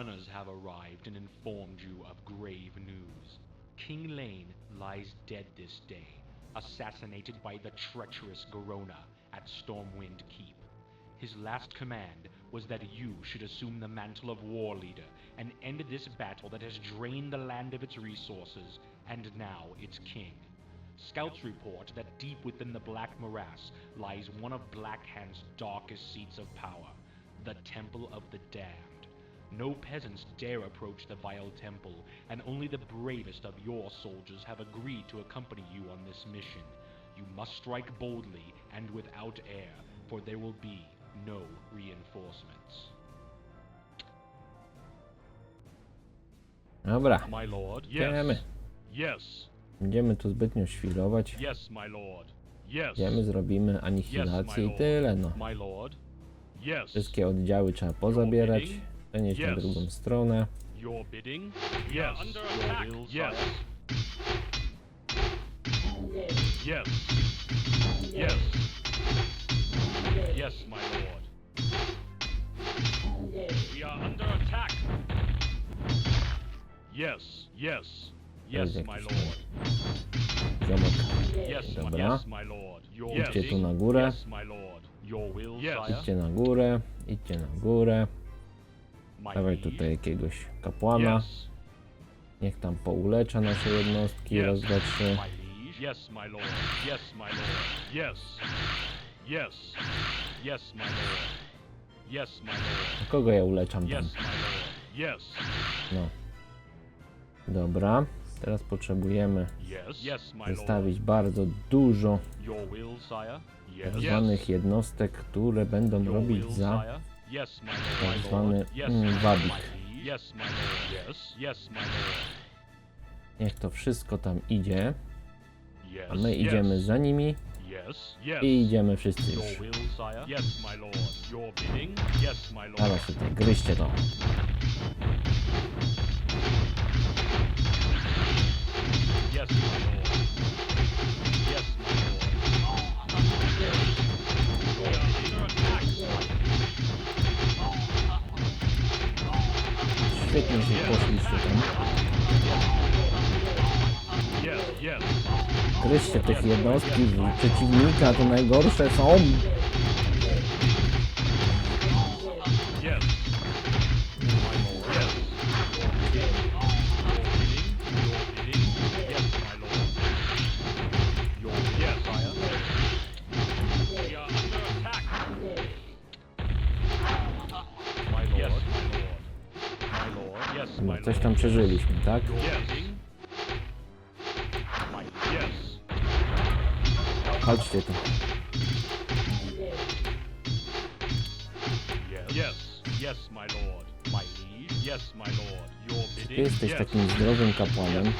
runners have arrived and informed you of grave news. King Lane lies dead this day, assassinated by the treacherous Garona at Stormwind Keep. His last command was that you should assume the mantle of war leader and end this battle that has drained the land of its resources and now its king. Scouts report that deep within the Black Morass lies one of Blackhand's darkest seats of power, the Temple of the Damned. No peasants dare approach the vile temple, and only the bravest of your soldiers have agreed to accompany you on this mission. You must strike boldly and without air, for there will be no reinforcements. Dobra, My lord, Idziemy. Yes. będziemy tu zbytnio świrować. Yes, my lord. Yes. Idziemy, zrobimy anihilację i tyle, no. My lord. Yes. Wszystkie oddziały trzeba pozabierać, przenieść na Yes. drugą stronę. Your bidding? Yes. under attack. Yes. Yes. Yes. Yes, my lord. We are under attack. Yes. Yes. Yes, my lord. My, Dobra. Idźcie tu na górę. Idźcie na górę, idźcie na górę. Dawaj tutaj jakiegoś kapłana. Niech tam poulecza nasze jednostki, raz, dwa, trzy. Yes, my lord. Yes, my lord. Yes. Yes. Yes, my lord. Yes, my lord. Kogo ja uleczam tam? Yes, my lord. Yes. No. Dobra. Teraz potrzebujemy zostawić bardzo dużo tak zwanych jednostek, które będą robić za sire. Yes, my lord. tak mm, wabik. Niech to wszystko tam idzie, a my idziemy za nimi i idziemy wszyscy już. Teraz tutaj gryźcie to. Yes, my lord. Się poszliście tam. Gryźcie tych jednostki przeciwnika, to najgorsze są. No, coś tam przeżyliśmy, tak? Chodźcie tu. Yes. Yes. My lord. My Ty jesteś takim zdrowym kapłanem.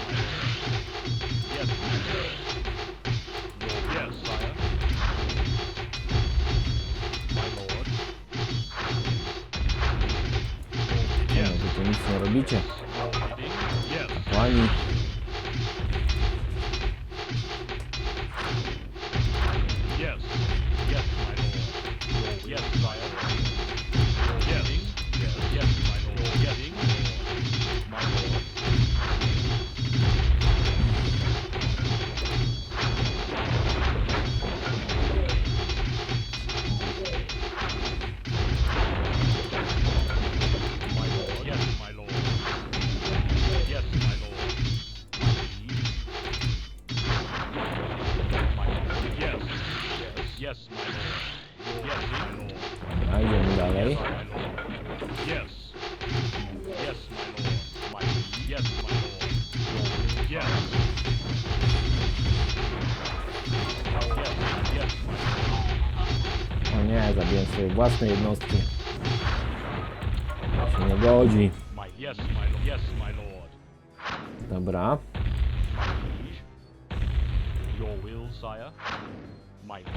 Wy tu lord. O nie, zabiłem swoje własne jednostki. To się nie godzi. Dobra. Your will, sire. My liege.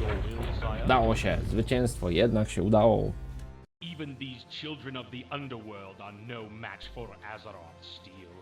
Your will. Udało się. Zwycięstwo jednak się udało. Even these children of the underworld are no match for Azeroth Steel.